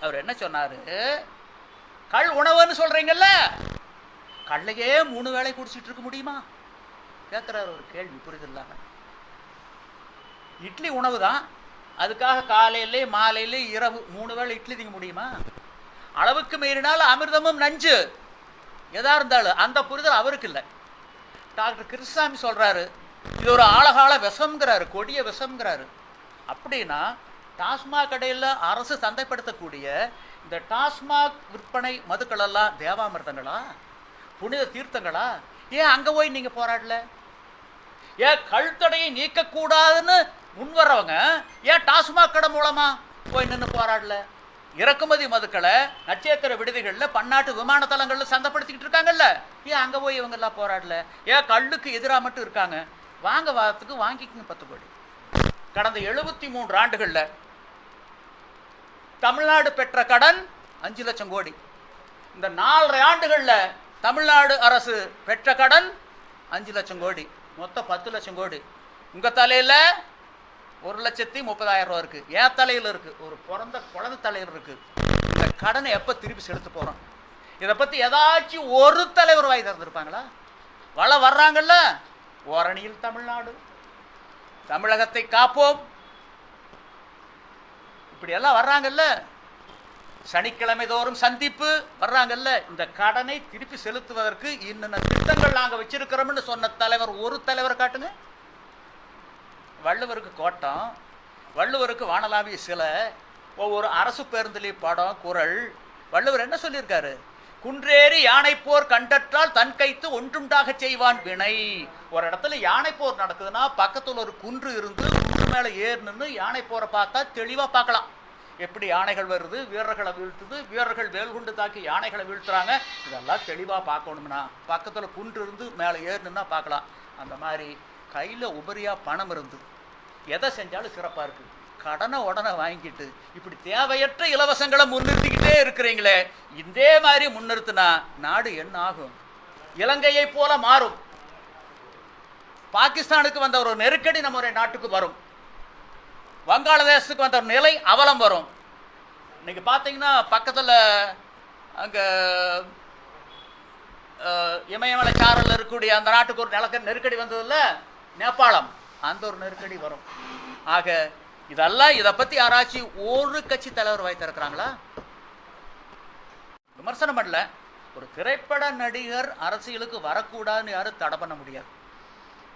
அவர் என்ன சொன்னார்? கள் உணவுன்னு சொல்கிறீங்கல்ல கல்லையே மூணு வேலை குடிச்சிட்டு இருக்க முடியுமா? கேட்குறாரு ஒரு கேள்வி புரிதல் இட்லி உணவு தான் அதுக்காக காலையிலே மாலையிலே இரவு மூணு வேளை இட்லி திங்க முடியுமா? அளவுக்கு மீறினால் அமிர்தமும் நஞ்சு. எதா இருந்தாலும் அந்த புரிதல் அவருக்கு இல்லை. டாக்டர் கிருஷ்ணசாமி சொல்கிறாரு இது ஒரு ஆழகால விஷம்ங்கிறாரு கொடிய விஷம்ங்கிறாரு. அப்படின்னா டாஸ்மாக் கடையில் அரசு சந்தைப்படுத்தக்கூடிய இந்த டாஸ்மாக் விற்பனை மதுக்களெல்லாம் தேவாமிர்தங்களா? புனித தீர்த்தங்களா? ஏன் அங்கே போய் நீங்கள் போராடல? ஏன் கழுத்தடையை நீக்கக்கூடாதுன்னு முன்வரவங்க ஏன் டாஸ்மாக் கடை மூலமாக போய் நின்று போராடல? இறக்குமதி மதுக்களை நட்சத்திர விடுதிகளில் பன்னாட்டு விமான தளங்களில் சந்தைப்படுத்திக்கிட்டு இருக்காங்கல்ல? ஏன் அங்கே போய் இவங்கெல்லாம் போராடல? ஏன் கல்லுக்கு எதிராக மட்டும் இருக்காங்க? வாங்க வாரத்துக்கு வாங்கிக்கங்க பத்து கோடி. கடந்த எழுபத்தி மூன்று ஆண்டுகளில் தமிழ்நாடு பெற்ற கடன் அஞ்சு லட்சம் கோடி. இந்த நாலரை ஆண்டுகளில் தமிழ்நாடு அரசு பெற்ற கடன் அஞ்சு லட்சம் கோடி. மொத்தம் பத்து லட்சம் கோடி. உங்கள் தலையில் ஒரு லட்சத்தி முப்பதாயிரம் ரூபா இருக்குது என் தலையில் இருக்குது ஒரு பிறந்த குழந்தை தலையில் இருக்குது இந்த கடனை எப்போ திருப்பி செலுத்த போகிறோம் இதை பற்றி ஏதாச்சும் ஒரு தலைவர் வாய் திறந்துருப்பாங்களா? வள வர்றாங்கல்ல? ஓரணியில் தமிழ்நாடு. தமிழகத்தை காப்போம். இப்படி எல்லாம் வர்றாங்கல்ல. சனிக்கிழமை தோறும் சந்திப்பு வர்றாங்கல்ல. இந்த கடனை திருப்பி செலுத்துவதற்கு இன்னென்ன திட்டங்கள் நாங்கள் வச்சிருக்கிறோம்னு சொன்ன தலைவர் ஒரு தலைவர் காட்டுங்க. வள்ளுவருக்கு கோட்டம் வள்ளுவருக்கு வானலாவிய சிலை ஒவ்வொரு அரசு பேருந்துலேயும் படம் குரல். வள்ளுவர் என்ன சொல்லியிருக்காரு? குன்றேறி யானை போர் கண்டற்றால் தன் கைத்து ஒன்றுண்டாக செய்வான் வினை. ஒரு இடத்துல யானை போர் நடக்குதுன்னா பக்கத்தில் ஒரு குன்று இருந்து குன்று மேலே ஏறி நின்று யானை போரை பார்த்தா தெளிவாக பார்க்கலாம். எப்படி யானைகள் வருது? வீரர்களை வீழ்த்துது. வீரர்கள் வேல்குண்டு தாக்கி யானைகளை வீழ்த்துறாங்க. இதெல்லாம் தெளிவாக பார்க்கணும்னா பக்கத்தில் குன்று இருந்து மேலே ஏறினா பார்க்கலாம். அந்த மாதிரி கையில் உபரியாக பணம் இருந்து. எதை செஞ்சாலும் சிறப்பாக இருக்குது கடனை உடனே வாங்கிட்டு இப்படி தேவையற்ற இலவசங்களை முன்னிறுத்திக்கிட்டே இருக்கிறீங்களே இதே மாதிரி முன்னிறுத்தினா நாடு என்ன ஆகும்? இலங்கையை போல மாறும். பாகிஸ்தானுக்கு வந்த ஒரு நெருக்கடி நம்முடைய நாட்டுக்கு வரும். வங்காளதேசத்துக்கு வந்த ஒரு நிலை அவலம் வரும். இன்னைக்கு பார்த்தீங்கன்னா பக்கத்தில் அங்கே இமயமலை சாரல் இருக்கக்கூடிய அந்த நாட்டுக்கு ஒரு நிலக்க நெருக்கடி வந்ததில்ல நேபாளம். அந்த ஒரு நெருக்கடி வரும். ஆக இதெல்லாம் இதை பற்றி யாராச்சும் ஒரு கட்சி தலைவர் வைத்திருக்கிறாங்களா விமர்சனம் பண்ணல. ஒரு திரைப்பட நடிகர் அரசியலுக்கு வரக்கூடாதுன்னு யாரும் தடை பண்ண முடியாது.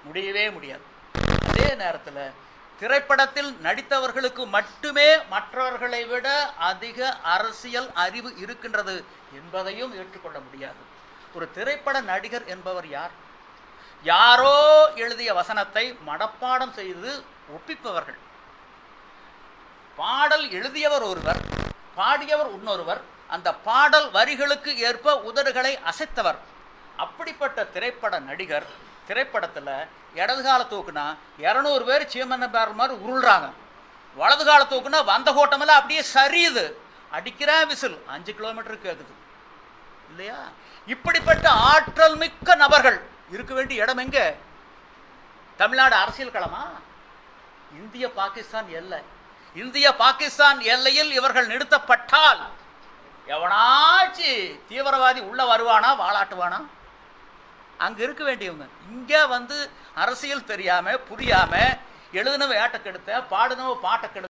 முடியவே முடியாது. அதே நேரத்தில் திரைப்படத்தில் நடித்தவர்களுக்கு மட்டுமே மற்றவர்களை விட அதிக அரசியல் அறிவு இருக்கின்றது என்பதையும் ஏற்றுக்கொள்ள முடியாது. ஒரு திரைப்பட நடிகர் என்பவர் யார்? யாரோ எழுதிய வசனத்தை மனப்பாடம் செய்து ஒப்பிப்பவர்கள். பாடல் எழுதியவர் ஒருவர் பாடியவர் இன்னொருவர் அந்த பாடல் வரிகளுக்கு ஏற்ப உதடுகளை அசைத்தவர். அப்படிப்பட்ட திரைப்பட நடிகர் திரைப்படத்தில் இடது கால தூக்குனா இரநூறு பேர் சீமன்ன பேர் மாதிரி உருள்றாங்க. வலது கால தூக்குனா வந்த கோட்டமெல்லாம் அப்படியே சரியுது. அடிக்கிறா விசில் அஞ்சு கிலோமீட்டருக்கு கேட்குது இல்லையா? இப்படிப்பட்ட ஆற்றல் மிக்க நபர்கள் இருக்க வேண்டிய இடம் எங்க? தமிழ்நாடு அரசியல் களமா? இந்திய பாகிஸ்தான் எல்லை. இந்திய பாகிஸ்தான் எல்லையில் இவர்கள் நிறுத்தப்பட்டால் எவனாச்சு தீவிரவாதி உள்ள வருவானா வாழாட்டுவானா? அங்க இருக்க வேண்டியவங்க. இங்க வந்து அரசியல் தெரியாம புரியாம எழுதினவ ஏட்டக்கெடுத்த பாடினவ பாட்டக்கெடுத்த